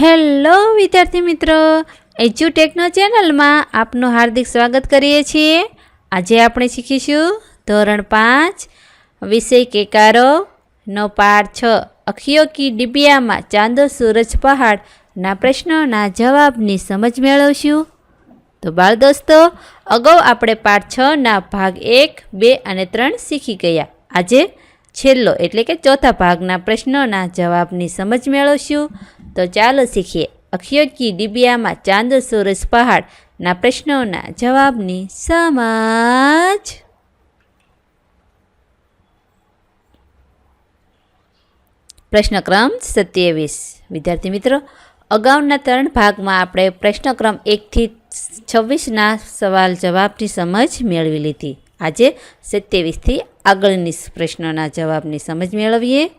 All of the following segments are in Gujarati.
હેલો વિદ્યાર્થી મિત્રો એજ્યુટેકનો ચેનલમાં આપનું હાર્દિક સ્વાગત કરીએ છીએ. આજે આપણે શીખીશું ધોરણ પાંચ, વિષય કેકારો, નો પાઠ છ, અખિયો કી ડિબિયામાં ચાંદો સૂરજ પહાડના પ્રશ્નોના જવાબની સમજ મેળવશું. તો બાળ દોસ્તો, અગાઉ આપણે પાઠ છના ભાગ એક, બે અને ત્રણ શીખી ગયા. આજે છેલ્લો એટલે કે ચોથા ભાગના પ્રશ્નોના જવાબની સમજ મેળવશું. તો ચાલો શીખીએ. અખિયો કી ડિબિયામાં ચાંદ, સૂરજ પહાડના પ્રશ્નોના જવાબની સમાજ. પ્રશ્નક્રમ સત્યાવીસ. વિદ્યાર્થી મિત્રો, અગાઉના ત્રણ ભાગમાં આપણે પ્રશ્નક્રમ એકથી છવ્વીસના સવાલ જવાબની સમજ મેળવી લીધી. આજે સત્યાવીસથી આગળની પ્રશ્નોના જવાબની સમજ મેળવીએ.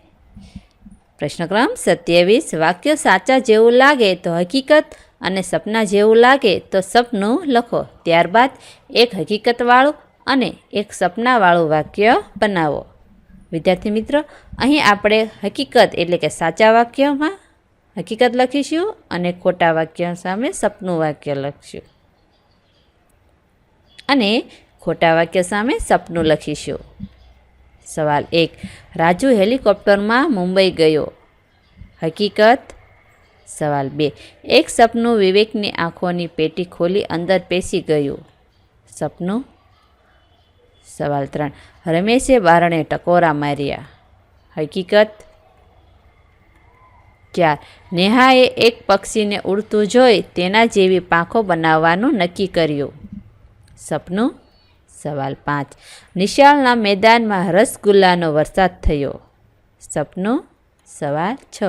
પ્રશ્નક્રમ સત્યાવીસ. વાક્ય સાચા જેવું લાગે તો હકીકત અને સપના જેવું લાગે તો સપનું લખો. ત્યારબાદ એક હકીકતવાળું અને એક સપનાવાળું વાક્ય બનાવો. વિદ્યાર્થી મિત્રો, અહીં આપણે હકીકત એટલે કે સાચા વાક્યમાં હકીકત લખીશું અને ખોટા વાક્ય સામે સપનું વાક્ય લખીશું. અને ખોટા વાક્ય સામે સપનું લખીશું. સવાલ. એક, રાજુ હેલિકોપ્ટરમાં મુંબઈ ગયો? હકીકત? સવાલ. બે, એક સપનું વિવેકની આંખોની પેટી ખોલી અંદર પેસી ગયું? સપનું? સવાલ ત્રણ, રમેશે બારણે ટકોરા માર્યા. હકીકત? ચાર, નેહાએ એક પક્ષીને ઉડતું જોઈ તેના જેવી પાંખો બનાવવાનું નક્કી કર્યું. સપનું? સવાલ પાંચ. નિશાળના મેદાનમાં રસગુલ્લાનો વરસાદ થયો. સપનું? સવાલ છ.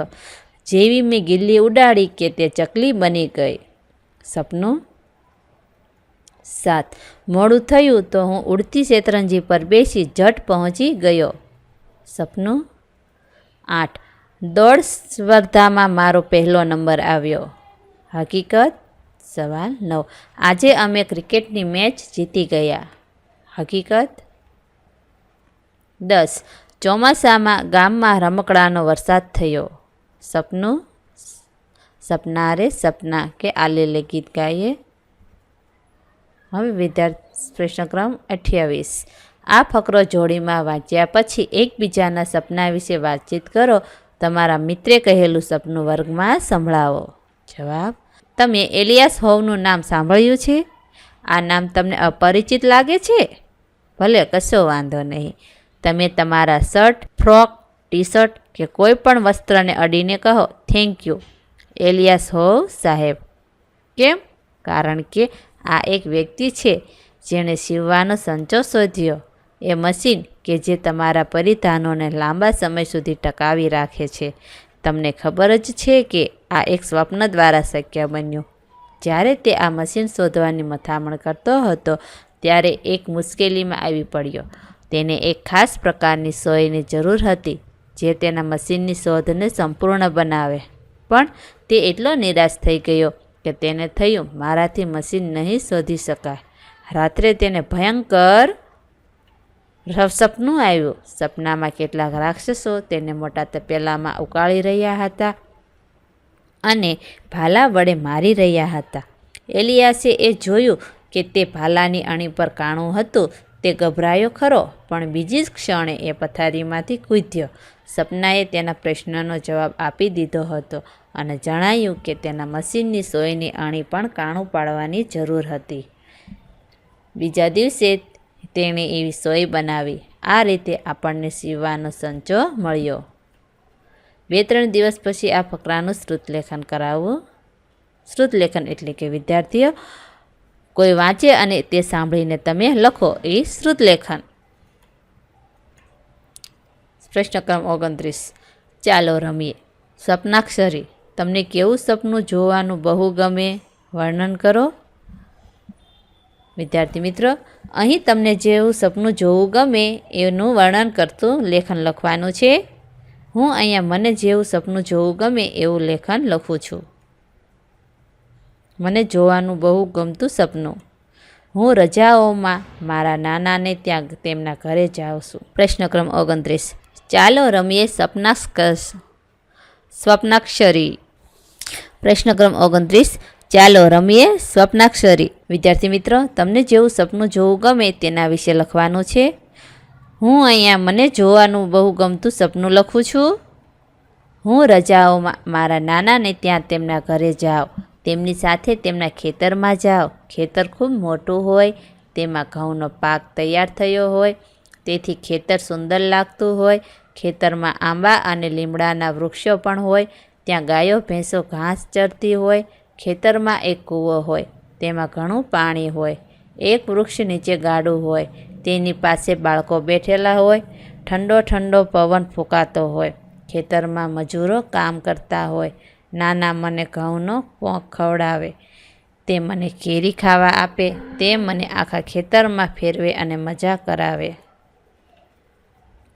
જેવી મેં ગિલ્લી ઉડાડી કે તે ચકલી બની ગઈ. સપનું? સાત. મોડું થયું તો હું ઉડતી શેતરંજી પર બેસી જટ પહોંચી ગયો. સપનું? આઠ. દોડ સ્પર્ધામાં મારો પહેલો નંબર આવ્યો. હકીકત? સવાલ નવ. આજે અમે ક્રિકેટની મેચ જીતી ગયા. હકીકત? દસ. ચોમાસામાં ગામમાં રમકડાનો વરસાદ થયો. સપનું? સપના રે સપના કે આલેલે ગીત ગાઈએ? હવે વિદ્યાર્થી પ્રશ્નક્રમ અઠ્યાવીસ. આ ફકરો જોડીમાં વાંચ્યા પછી એકબીજાના સપના વિશે વાતચીત કરો. તમારા મિત્રે કહેલું સપનું વર્ગમાં સંભળાવો. જવાબ? તમે એલિયાસ હોવનું નામ સાંભળ્યું છે? આ નામ તમને અપરિચિત લાગે છે? ભલે કશો વાંધો નહીં. તમે તમારા શર્ટ, ફ્રોક ટી શર્ટ કે કોઈ પણ વસ્ત્રને અડીને કહો થેન્ક યુ એલિયાસ હોવ સાહેબ. કેમ? કારણ કે આ એક વ્યક્તિ છે જેણે સીવવાનો સંચો શોધ્યો. એ મશીન કે જે તમારા પરિધાનોને લાંબા સમય સુધી ટકાવી રાખે છે. તમને ખબર જ છે કે આ એક સ્વપ્ન દ્વારા શક્ય બન્યું. જ્યારે તે આ મશીન શોધવાની મથામણ કરતો હતો ત્યારે એક મુશ્કેલીમાં આવી પડ્યો. તેને એક ખાસ પ્રકારની સોયની જરૂર હતી, જે તેના મશીનની શોધને સંપૂર્ણ બનાવે. પણ તે એટલો નિરાશ થઈ ગયો કે તેને થયું, મારાથી મશીન નહીં શોધી શકાય. રાત્રે તેને ભયંકર સપનું આવ્યું. સપનામાં કેટલાક રાક્ષસો તેને મોટા તપેલામાં ઉકાળી રહ્યા હતા અને ભાલા વડે મારી રહ્યા હતા. એલિયાસે એ જોયું કે તે ભાલાની અણી પર કાણું હતું, તે ગભરાયો ખરો, પણ બીજી જ ક્ષણે એ પથારીમાંથી કૂદ્યો. સપનાએ તેના પ્રશ્નનો જવાબ આપી દીધો હતો અને જણાયું કે તેના મશીનની સોયની અણી પણ કાણું પાડવાની જરૂર હતી. બીજા દિવસે તેણે એવી સોય બનાવી. આ રીતે આપણને સીવવાનો સંચો મળ્યો. બે ત્રણ દિવસ પછી આ ફકરાનું શ્રુતલેખન કરાવવું. શ્રુતલેખન એટલે કે વિદ્યાર્થીઓ કોઈ વાંચે અને તે સાંભળીને તમે લખો એ શ્રુતલેખન પ્રશ્નક્રમ ઓગણત્રીસ. ચાલો રમીએ. સપનાક્ષરી તમને કેવું સપનું જોવાનું બહુ ગમે વર્ણન કરો? વિદ્યાર્થી મિત્રો, અહીં તમને જેવું સપનું જોવું ગમે એનું વર્ણન કરતું લેખન લખવાનું છે. હું અહીંયા મને જેવું સપનું જોવું ગમે એવું લેખન લખું છું. મને જોવાનું બહુ ગમતું સપનું. હું રજાઓમાં મારા નાનાને ત્યાં તેમના ઘરે જાઉં છું. પ્રશ્નક્રમ ઓગણત્રીસ. ચાલો રમીએ સપના સ્વપ્નાક્ષરી. પ્રશ્નક્રમ ઓગણત્રીસ. ચાલો રમીએ સ્વપ્નાક્ષરી. વિદ્યાર્થી મિત્રો, તમને જેવું સપનું જોવું ગમે તેના વિશે લખવાનું છે. હું અહીંયા મને જોવાનું બહુ ગમતું સપનું લખું છું. હું રજાઓમાં મારા નાનાને ત્યાં તેમના ઘરે જાઉં. તેમની સાથે તેમના ખેતરમાં જાઓ. ખેતર ખૂબ મોટું હોય, તેમાં ઘઉંનો પાક તૈયાર થયો હોય, તેથી ખેતર સુંદર લાગતું હોય. ખેતરમાં આંબા અને લીમડાના વૃક્ષો પણ હોય, ત્યાં ગાયો, ભેંસો, ઘાસ ચરતી હોય. ખેતરમાં એક કૂવો હોય, તેમાં ઘણું પાણી હોય. એક વૃક્ષ નીચે ગાડું હોય, તેની પાસે બાળકો બેઠેલા હોય. ઠંડો ઠંડો પવન ફૂંકાતો હોય. ખેતરમાં મજૂરો કામ કરતા હોય. નાના મને ઘઉંનો પોંખ ખવડાવે. તે મને કેરી ખાવા આપે, તે મને આખા ખેતરમાં ફેરવે અને મજા કરાવે.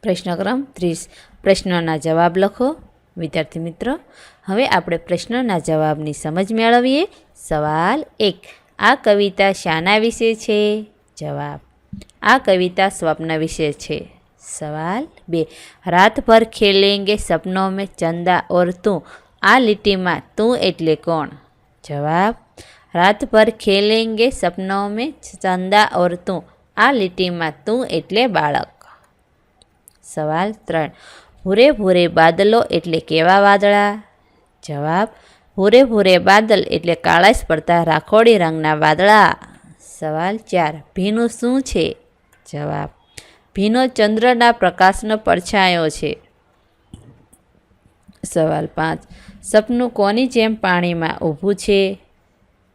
પ્રશ્નક્રમ ત્રીસ. પ્રશ્નોના જવાબ લખો. વિદ્યાર્થી મિત્રો, હવે આપણે પ્રશ્નોના જવાબની સમજ મેળવીએ. સવાલ એક. આ કવિતા શાના વિશે છે? જવાબ. આ કવિતા સ્વપ્ન વિશે છે? સવાલ બે. રાતભર ખેલેંગે સપનો મેં ચંદા ઓર તું આ લીટીમાં તું એટલે કોણ? જવાબ, રાત ભર ખેલેંગે સપનો મેં ચંદા ઓર તું. આ લીટીમાં તું એટલે બાળક. સવાલ ત્રણ, ભૂરે ભૂરે બાદલો એટલે કેવા વાદળા? જવાબ, ભૂરે ભૂરે બાદલ એટલે કાળાશ પડતા રાખોડી રંગના વાદળા. સવાલ ચાર, ભીનું શું છે? જવાબ, ભીનો ચંદ્રના પ્રકાશનો પડછાયો છે. સવાલ પાંચ સપનું કોની જેમ પાણીમાં ઊભું છે?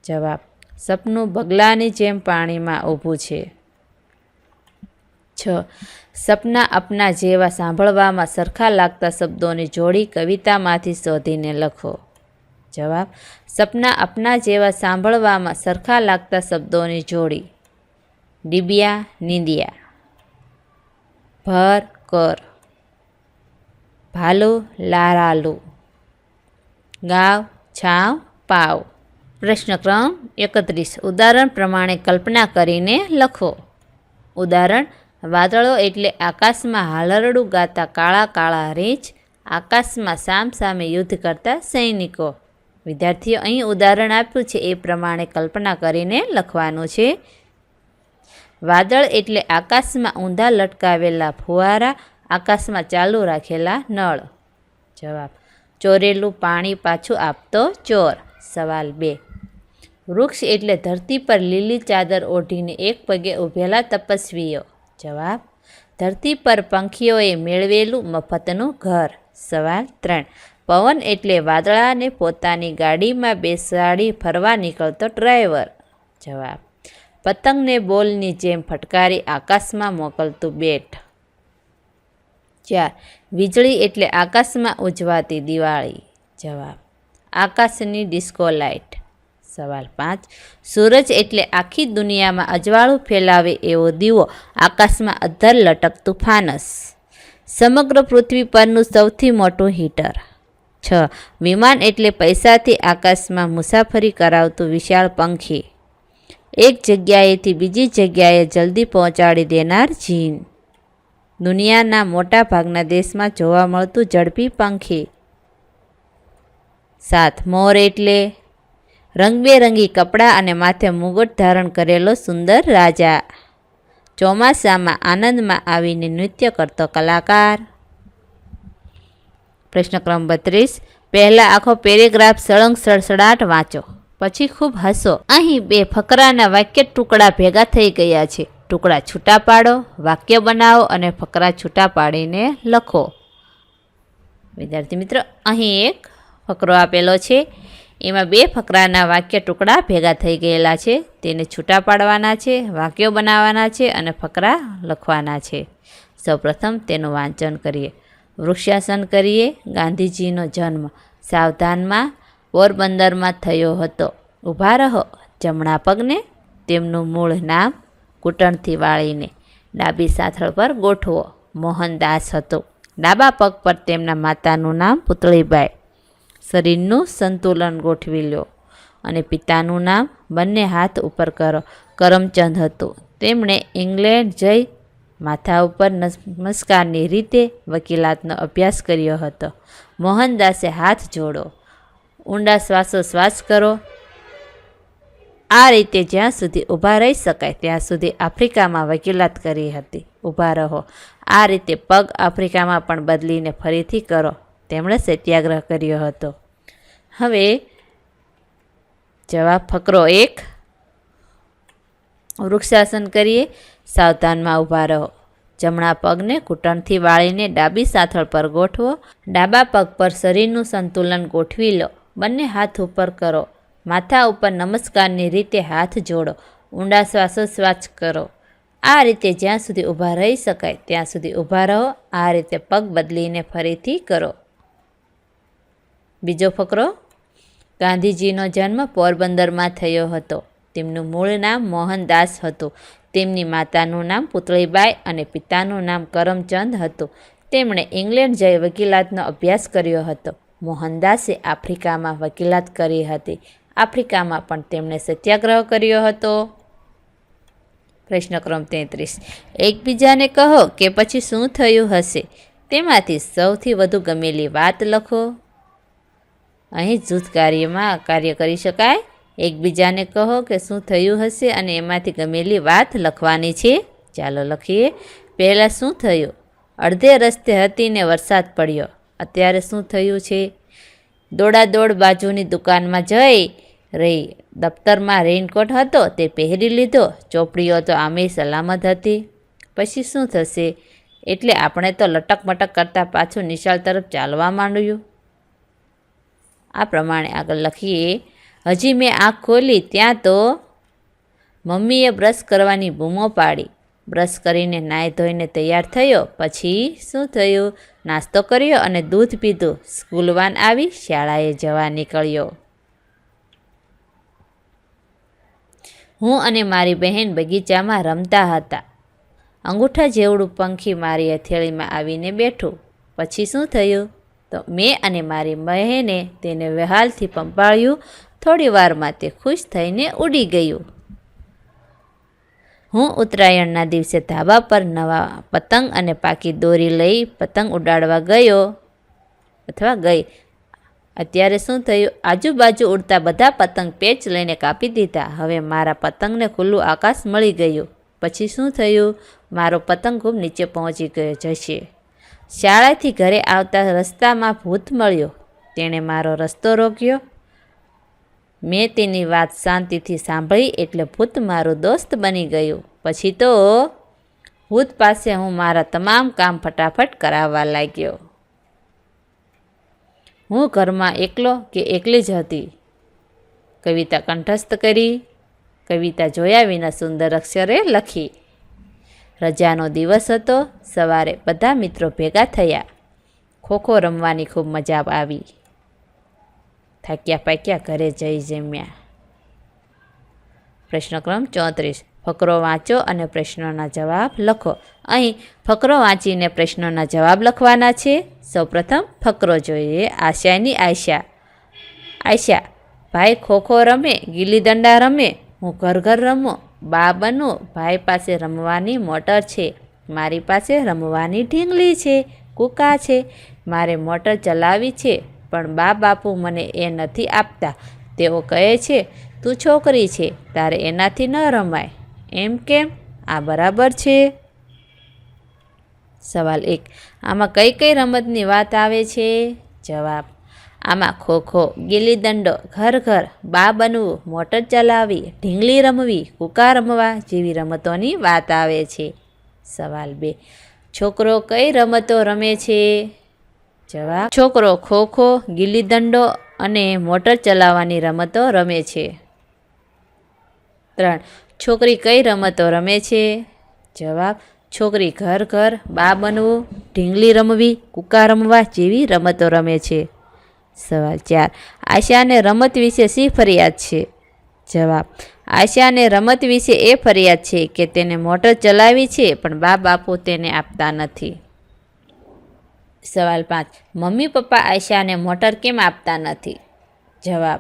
જવાબ, સપનું બગલાની જેમ પાણીમાં ઊભું છે. છ, સપના અપના જેવા સાંભળવામાં સરખા લાગતા શબ્દોની જોડી કવિતામાંથી શોધીને લખો. જવાબ, સપના અપના જેવા સાંભળવામાં સરખા લાગતા શબ્દોની જોડી. ડીબિયા નીંદિયા. ભર કર. ભાલુ લારાલુ. ગાવ, છાવ, પાવ. પ્રશ્ન ક્રમ એકત્રીસ. ઉદાહરણ પ્રમાણે કલ્પના કરીને લખો. ઉદાહરણ, વાદળો એટલે આકાશમાં હાલરડું ગાતા કાળા કાળા રીંછ, આકાશમાં સામ સામે યુદ્ધ કરતા સૈનિકો. વિદ્યાર્થીઓ, અહીં ઉદાહરણ આપ્યું છે, એ પ્રમાણે કલ્પના કરીને લખવાનું છે. વાદળ એટલે આકાશમાં ઊંધા લટકાવેલા ફુવારા, આકાશમાં ચાલુ રાખેલા નળ. જવાબ ચોરેલું પાણી પાછું આપતો ચોર. સવાલ બે. વૃક્ષ એટલે ધરતી પર લીલી ચાદર ઓઢીને એક પગે ઊભેલા તપસ્વીઓ. જવાબ, ધરતી પર પંખીઓએ મેળવેલું મફતનું ઘર. સવાલ ત્રણ. પવન એટલે વાદળાને પોતાની ગાડીમાં બેસાડી ફરવા નીકળતો ડ્રાઈવર. જવાબ, પતંગને બોલની જેમ ફટકારી આકાશમાં મોકલતું બેટ. ચાર વીજળી એટલે આકાશમાં ઉજવાતી દિવાળી. જવાબ, આકાશની ડિસ્કો લાઇટ. સવાલ પાંચ, સૂરજ એટલે આખી દુનિયામાં અજવાળું ફેલાવે એવો દીવો આકાશમાં અધર લટકતું ફાનસ સમગ્ર પૃથ્વી પરનું સૌથી મોટું હીટર. છ, વિમાન એટલે પૈસાથી આકાશમાં મુસાફરી કરાવતું વિશાળ પંખી. એક જગ્યાએથી બીજી જગ્યાએ જલ્દી પહોંચાડી દેનાર જીન. દુનિયાના મોટા ભાગના દેશમાં જોવા મળતું ઝડપી પંખી. સાત, મોર એટલે રંગબેરંગી કપડાં અને માથે મુગટ ધારણ કરેલો સુંદર રાજા. ચોમાસામાં આનંદમાં આવીને નૃત્ય કરતો કલાકાર. પ્રશ્ન ક્રમ બત્રીસ, પહેલાં આખો પેરેગ્રાફ સળંગ સડસડાટ વાંચો, પછી ખૂબ હસો. અહીં બે ફકરાના વાક્ય ટુકડા ભેગા થઈ ગયા છે. ટુકડા છૂટા પાડો, વાક્ય બનાવો અને ફકરા છૂટા પાડીને લખો. વિદ્યાર્થી મિત્ર, અહીં એક ફકરો આપેલો છે. એમાં બે ફકરાના વાક્ય ટુકડા ભેગા થઈ ગયેલા છે. તેને છૂટા પાડવાના છે, વાક્યો બનાવવાના છે અને ફકરા લખવાના છે. સૌપ્રથમ તેનું વાંચન કરીએ. વૃક્ષાસન કરીએ, ગાંધીજીનો જન્મ સાવધાનમાં પોરબંદરમાં થયો હતો. ઊભા રહો, જમણા પગને તેમનું મૂળ નામ ઘૂંટણથી વાળીને ડાબી સાથળ પર ગોઠવો. મોહનદાસ હતો. ડાબા પગ પર તેમના માતાનું નામ પુતળીબાઈ. શરીરનું સંતુલન ગોઠવી લો અને પિતાનું નામ બંને હાથ ઉપર કરો. કરમચંદ હતું. તેમણે ઇંગ્લેન્ડ જઈ માથા ઉપર નમસ્કારની રીતે વકીલાતનો અભ્યાસ કર્યો હતો. મોહનદાસે હાથ જોડો. ઊંડા શ્વાસોશ્વાસ કરો. આ રીતે જ્યાં સુધી ઊભા રહી શકાય, ત્યાં સુધી આફ્રિકામાં વકીલાત કરી હતી. ઊભા રહો. આ રીતે પગ આફ્રિકામાં પણ બદલીને ફરીથી કરો, તેમણે સત્યાગ્રહ કર્યો હતો. હવે જવાબ ફકરો એક. વૃક્ષાસન કરીએ. સાવધાનમાં ઊભા રહો. જમણા પગને ઘૂંટણથી વાળીને ડાબી સાથળ પર ગોઠવો. ડાબા પગ પર શરીરનું સંતુલન ગોઠવી લો. બંને હાથ ઉપર કરો. માથા ઉપર નમસ્કારની રીતે હાથ જોડો, ઊંડા શ્વાસોશ્વાસ કરો. આ રીતે જ્યાં સુધી ઊભા રહી શકાય, ત્યાં સુધી ઊભા રહો, આ રીતે પગ બદલીને ફરીથી કરો. બીજો ફકરો, ગાંધીજીનો જન્મ પોરબંદરમાં થયો હતો. તેમનું મૂળ નામ મોહનદાસ હતું. તેમની માતાનું નામ પુતળીબાઈ અને પિતાનું નામ કરમચંદ હતું. તેમણે ઇંગ્લેન્ડ જઈ વકીલાતનો અભ્યાસ કર્યો હતો. મોહનદાસે આફ્રિકામાં વકીલાત કરી હતી. આફ્રિકામાં પણ તેમણે સત્યાગ્રહ કર્યો હતો. પ્રશ્ન ક્રમ તેત્રીસ. એકબીજાને કહો કે પછી શું થયું હશે? તેમાંથી સૌથી વધુ ગમેલી વાત લખો. અહીં જૂથ કાર્યમાં કાર્ય કરી શકાય. એકબીજાને કહો કે શું થયું હશે અને એમાંથી ગમેલી વાત લખવાની છે. ચાલો લખીએ. પહેલાં શું થયું? અડધે રસ્તે હતી ને વરસાદ પડ્યો. અત્યારે શું થયું છે? દોડાદોડ બાજુની દુકાનમાં જઈ રહી દફતરમાં રેઇનકોટ હતો, તે પહેરી લીધો. ચોપડીઓ તો આમે સલામત હતી. પછી શું થશે? એટલે આપણે તો લટક મટક કરતાં પાછું નિશાળ તરફ ચાલવા માંડ્યું. આ પ્રમાણે આગળ લખીએ. હજી મેં આંખ ખોલી, ત્યાં તો મમ્મીએ બ્રશ કરવાની બૂમો પાડી. બ્રશ કરીને નાહી ધોઈને તૈયાર થયો. પછી શું થયું? નાસ્તો કર્યો અને દૂધ પીધું. સ્કૂલવાન આવી, શાળાએ જવા નીકળ્યો. હું અને મારી બહેન બગીચામાં રમતા હતા. અંગૂઠા જેવડું પંખી મારી હથેળીમાં આવીને બેઠું. પછી શું થયું? તો મેં અને મારી બહેને તેને વહાલથી પંપાળ્યું. થોડી વારમાં તે ખુશ થઈને ઉડી ગયું. હું ઉત્તરાયણના દિવસે ધાબા પર નવા પતંગ અને પાકી દોરી લઈ પતંગ ઉડાડવા ગયો. અથવા ગઈ. અત્યારે શું થયું? આજુબાજુ ઉડતા બધા પતંગ પેચ લઈને કાપી દીધા. હવે મારા પતંગને ખુલ્લું આકાશ મળી ગયું. પછી શું થયું? મારો પતંગ ખૂબ નીચે પહોંચી ગયો જશે. શાળાથી ઘરે આવતા રસ્તામાં ભૂત મળ્યો. તેણે મારો રસ્તો રોક્યો. મેં તેની વાત શાંતિથી સાંભળી એટલે ભૂત મારું દોસ્ત બની ગયું. પછી તો ભૂત પાસે હું મારા તમામ કામ ફટાફટ કરાવવા લાગ્યો. હું ઘરમાં એકલો કે એકલી જ હતી? કવિતા કંઠસ્થ કરી, કવિતા જોયા વિના સુંદર અક્ષરે લખી. રજાનો દિવસ હતો, સવારે બધા મિત્રો ભેગા થયા. ખોખો રમવાની ખૂબ મજા આવી. થાક્યા પાક્યા ઘરે જઈ જમ્યા. પ્રશ્નક્રમ ચોત્રીસ. ફકરો વાંચો અને પ્રશ્નોના જવાબ લખો. અહીં ફકરો વાંચીને પ્રશ્નોના જવાબ લખવાના છે. સૌપ્રથમ ફકરો જોઈએ આશાની આયશા આયશા ભાઈ ખોખો રમે ગીલી દંડા રમે, હું ઘર ઘર રમો, બા બનો, ભાઈ પાસે રમવાની મોટર છે, મારી પાસે રમવાની ઢીંગલી છે, કૂકા છે, મારે મોટર ચલાવી છે, પણ બા બાપુ મને એ નથી આપતા. તેઓ કહે છે, તું છોકરી છે, તારે એનાથી ન રમાય. એમ કેમ? આ બરાબર છે? સવાલ એક. આમાં કઈ કઈ રમતની વાત આવે છે? જવાબ. આમાં ખોખો ગીલી દંડો, ઘર ઘર, બા બનવું, મોટર ચલાવવી, ઢીંગલી રમવી, કૂકા રમવા જેવી રમતોની વાત આવે છે. સવાલ બે. છોકરો કઈ રમતો રમે છે? જવાબ. છોકરો ખોખો ગીલી દંડો અને મોટર ચલાવવાની રમતો રમે છે. ત્રણ. છોકરી કઈ રમતો રમે છે? જવાબ, છોકરી ઘર ઘર, બા બનવું, ઢીંગલી રમવી, કૂકા રમવા જેવી રમતો રમે છે. સવાલ ચાર, આશાને રમત વિશે શી ફરિયાદ છે? જવાબ, આશાને રમત વિશે એ ફરિયાદ છે કે તેને મોટર ચલાવી છે પણ બા બાપુ તેને આપતા નથી. સવાલ પાંચ, મમ્મી પપ્પા આશાને મોટર કેમ આપતા નથી? જવાબ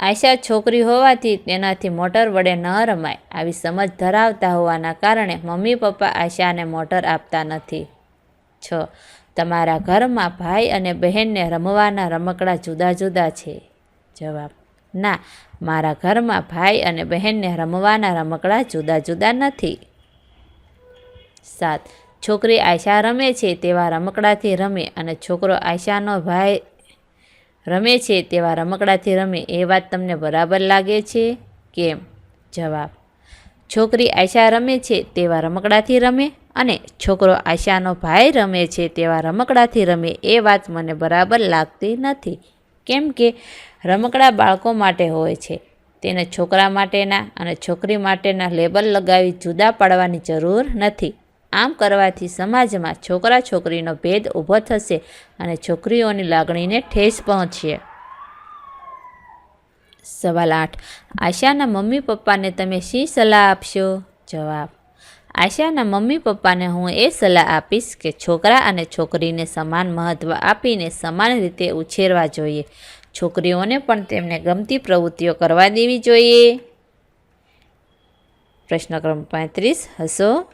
આયશા છોકરી હોવાથી તેનાથી મોટર વડે ન રમાય, આવી સમજ ધરાવતા હોવાના કારણે મમ્મી પપ્પા આશાને મોટર આપતા નથી. છ. તમારા ઘરમાં ભાઈ અને બહેનને રમવાના રમકડા જુદા જુદા છે. જવાબ. ના, મારા ઘરમાં ભાઈ અને બહેનને રમવાના રમકડા જુદા જુદા નથી. સાત. છોકરી આશા રમે છે તેવા રમકડાથી રમે અને છોકરો આશાનો ભાઈ રમે છે તેવા રમકડાથી રમે એ વાત તમને બરાબર લાગે છે? કેમ? જવાબ. છોકરી આશા રમે છે તેવા રમકડાથી રમે અને છોકરો આશાનો ભાઈ રમે છે તેવા રમકડાથી રમે એ વાત મને બરાબર લાગતી નથી. કેમ કે રમકડા બાળકો માટે હોય છે. તેને છોકરા માટેના અને છોકરી માટેના લેબલ લગાવી જુદા પાડવાની જરૂર નથી. આમ કરવાથી સમાજમાં છોકરા છોકરીનો ભેદ ઊભો થશે અને છોકરીઓની લાગણીને ઠેસ પહોંચશે. સવાલ આઠ. આશાના મમ્મી પપ્પાને તમે શી સલાહ આપશો? જવાબ. આશાના મમ્મી પપ્પાને હું એ સલાહ આપીશ કે છોકરા અને છોકરીને સમાન મહત્ત્વ આપીને સમાન રીતે ઉછેરવા જોઈએ. છોકરીઓને પણ તેમને ગમતી પ્રવૃત્તિઓ કરવા દેવી જોઈએ. પ્રશ્ન ક્રમ પાંત્રીસ. હસો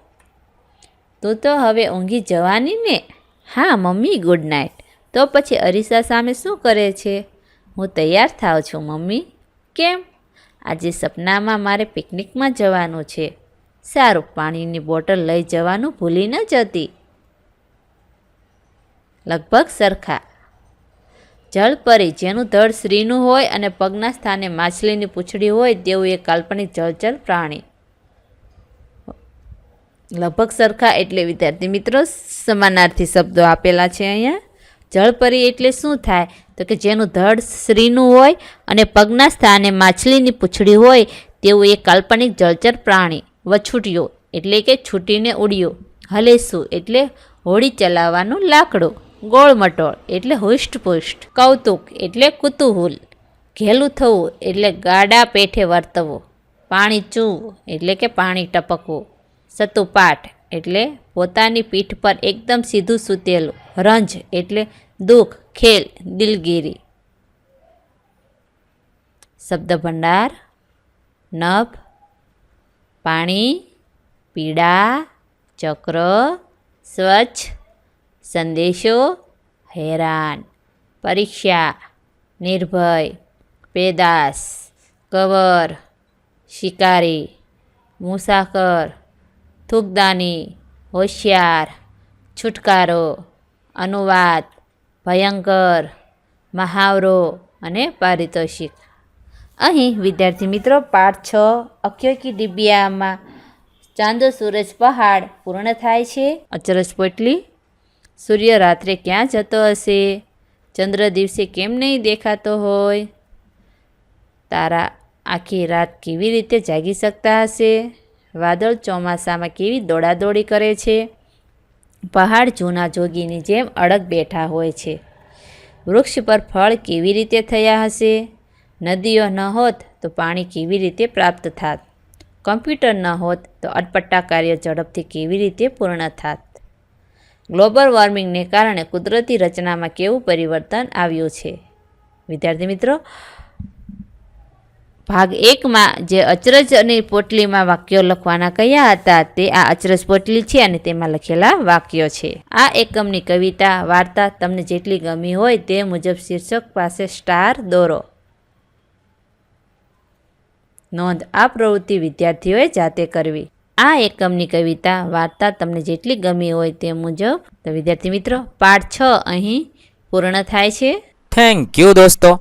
તું તો હવે ઊંઘી જવાની ને? હા, મમ્મી ગુડ નાઇટ તો પછી અરીસા સામે શું કરે છે? હું તૈયાર થાવ છું, મમ્મી. કેમ? આજે સપનામાં મારે પિકનિકમાં જવાનું છે. સારું, પાણીની બોટલ લઈ જવાનું ભૂલી ન જતી. લગભગ સરખા. જળપરી જેનું ધડ શ્રીનું હોય અને પગના સ્થાને માછલીની પૂંછડી હોય તેવું એ કાલ્પનિક જળચર પ્રાણી. લગભગ સરખા એટલે વિદ્યાર્થી મિત્રો સમાનાર્થી શબ્દો આપેલા છે અહીંયા. જળપરી એટલે શું થાય? તો કે જેનું ધડ સ્ત્રીનું હોય અને પગના સ્થાને માછલીની પૂંછડી હોય તેવું એ કાલ્પનિક જળચર પ્રાણી વછૂટ્યો એટલે કે છૂટીને ઉડ્યો, હલેસું એટલે હોડી ચલાવવાનું લાકડું, ગોળમટોળ એટલે હુષ્ટપુષ્ટ, કૌતુક એટલે કુતુહુલ, ઘેલું થવું એટલે ગાડા પેઠે વર્તવું, પાણી ચૂવું એટલે કે પાણી ટપકવું. સતુપાઠ, એટલે પોતાની પીઠ પર એકદમ સીધું સૂતેલું. રંજ, એટલે દુઃખ, ખેલ, દિલગીરી. શબ્દ ભંડાર નભ, પાણી, પીડા, ચક્ર, સ્વચ્છ, સંદેશો, હેરાન, પરીક્ષા, નિર્ભય, પેદાશ, કવર, શિકારી, મુસાફર. થૂકદાની હોશિયાર, છુટકારો, અનુવાદ, ભયંકર, મહાવરો અને પારિતોષિક. અહીં, વિદ્યાર્થી મિત્રો, પાઠ છ અખ્યો કી ડિબિયામાં ચાંદો સૂરજ પહાડ પૂર્ણ થાય છે. અચરજ પોટલી, સૂર્ય રાત્રે ક્યાં જતો હશે? ચંદ્ર દિવસે કેમ નહીં દેખાતો હોય? તારા આખી રાત કેવી રીતે જાગી શકતા હશે? વાદળ ચોમાસામાં કેવી દોડાદોડી કરે છે? પહાડ જૂના જોગીની જેમ અડગ બેઠા હોય છે. વૃક્ષ પર ફળ કેવી રીતે થયા હશે? નદીઓ ન હોત તો પાણી કેવી રીતે પ્રાપ્ત થાત? કમ્પ્યુટર ન હોત તો અટપટ્ટા કાર્ય ઝડપથી કેવી રીતે પૂર્ણ થાત? ગ્લોબલ વોર્મિંગને કારણે કુદરતી રચનામાં કેવું પરિવર્તન આવ્યું છે? વિદ્યાર્થી મિત્રો ભાગ એકમાં જે અચરજ અને પોટલીમાં વાક્યો લખવાના કયા હતા તે આ અચરજ પોટલી છે અને તેમાં લખેલા વાક્યો છે. આ એકમની કવિતા, વાર્તા તમને જેટલી ગમી હોય તે મુજબ શીર્ષક પાસે સ્ટાર દોરો. નોંધ, આ પ્રવૃત્તિ વિદ્યાર્થીઓએ જાતે કરવી. આ એકમની કવિતા, વાર્તા તમને જેટલી ગમી હોય તે મુજબ. તો વિદ્યાર્થી મિત્રો, પાઠ છ અહીં પૂર્ણ થાય છે. થેન્ક યુ દોસ્તો.